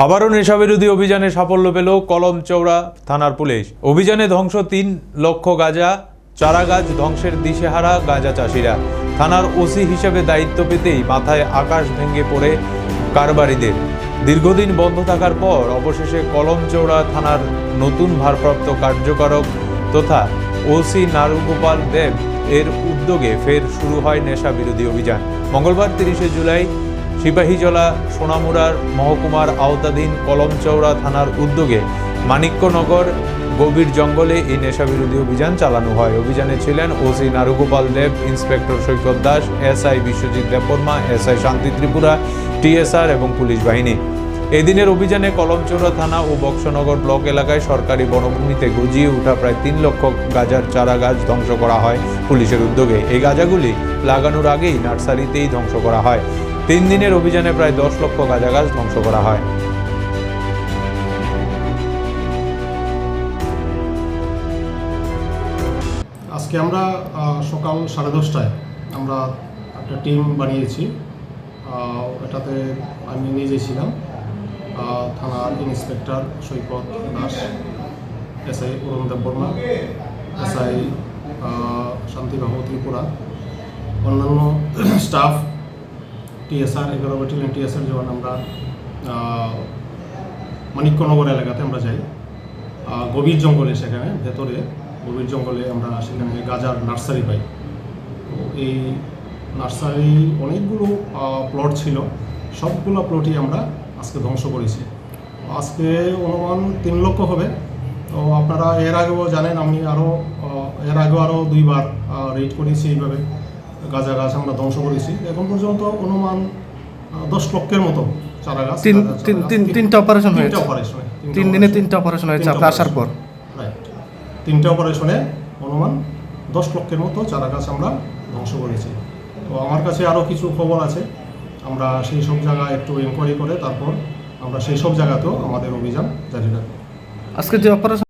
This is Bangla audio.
আবারও নেশাবিরোধী অভিযানে সাফল্য পেল কলম চৌড়া থানার পুলিশ। অভিযানে ধ্বংস তিন লক্ষ গাঁজা চারা গাছ ধ্বংসের দিশেহারা গাঁজা চাষিরা। থানার ওসি হিসেবে দায়িত্ব পেতেই মাথায় আকাশ ভেঙে পড়ে কারবারিদের। দীর্ঘদিন বন্ধ থাকার পর অবশেষে কলম চৌড়া থানার নতুন ভারপ্রাপ্ত কার্যকারক তথা ওসি নারুগোপাল দেব এর উদ্যোগে ফের শুরু হয় নেশা বিরোধী অভিযান। মঙ্গলবার তিরিশে জুলাই সিপাহীজলা সোনামুড়ার মহকুমার আওতাধীন কলমচৌড়া থানার উদ্যোগে মানিক্যনগর গভীর জঙ্গলে এই নেশাবিরোধী অভিযান চালানো হয়। অভিযানে ছিলেন OC Narugopal Deb, inspector Saikat Das, SI Biswajit Debbarma, SI Shanti Tripura, TSR এবং পুলিশ বাহিনী। এদিনের অভিযানে কলমচৌড়া থানা ও বক্সনগর ব্লক এলাকায় সরকারি বনভূমিতে গজিয়ে ওঠা প্রায় তিন লক্ষ গাজার চারা গাছ ধ্বংস করা হয় পুলিশের উদ্যোগে। এই গাজাগুলি লাগানোর আগেই নার্সারিতেই ধ্বংস করা হয়। তিন দিনের অভিযানে প্রায় দশ লক্ষ গাঁজা গাছ ধ্বংস করা হয়। আজকে আমরা সকাল সাড়ে দশটায় আমরা একটা টিম বানিয়েছি। এটাতে আমি নিজে ছিলাম। থানার inspector Saikat Das, SI Arun Debbarma SI Shantibabu Tripura, অন্যান্য স্টাফ টিএসআর, এগারো ব্যাটালিয়ন টিএসআর জওয়ান আমরা মানিক্যনগর এলাকাতে আমরা যাই গভীর জঙ্গলে সেখানে, ভেতরে গভীর জঙ্গলে আমরা সেখানে গাজার নার্সারি পাই। তো এই নার্সারি অনেকগুলো প্লট ছিল, সবগুলো প্লটই আমরা আজকে ধ্বংস করেছি। আজকে অনুমান তিন লক্ষ হবে। তো আপনারা এর আগেও জানেন, আমি আরও এর আগেও আরও দুইবার রেড করেছি এইভাবে। গাজা গাছ আমরা ধ্বংস করেছি। এখন পর্যন্ত অনুমান দশ লক্ষের মতো চারা গাছ তিন তিন তিন তিন- তিনটা অপারেশন হয়েছে। অপারেশন তিন দিনে তিনটা অপারেশন হয়েছে তিনটা আপনি আসার পর। তিনটা অপারেশনে অনুমান দশ লক্ষের মতো চারা গাছ আমরা ধ্বংস করেছি। তো আমার কাছে আরও কিছু খবর আছে। আমরা সেই সব জায়গায় একটু এনকোয়ারি করে তারপর আমরা সেই সব জায়গাতেও আমাদের অভিযান জারি রাখব। আজকে যে অপারেশন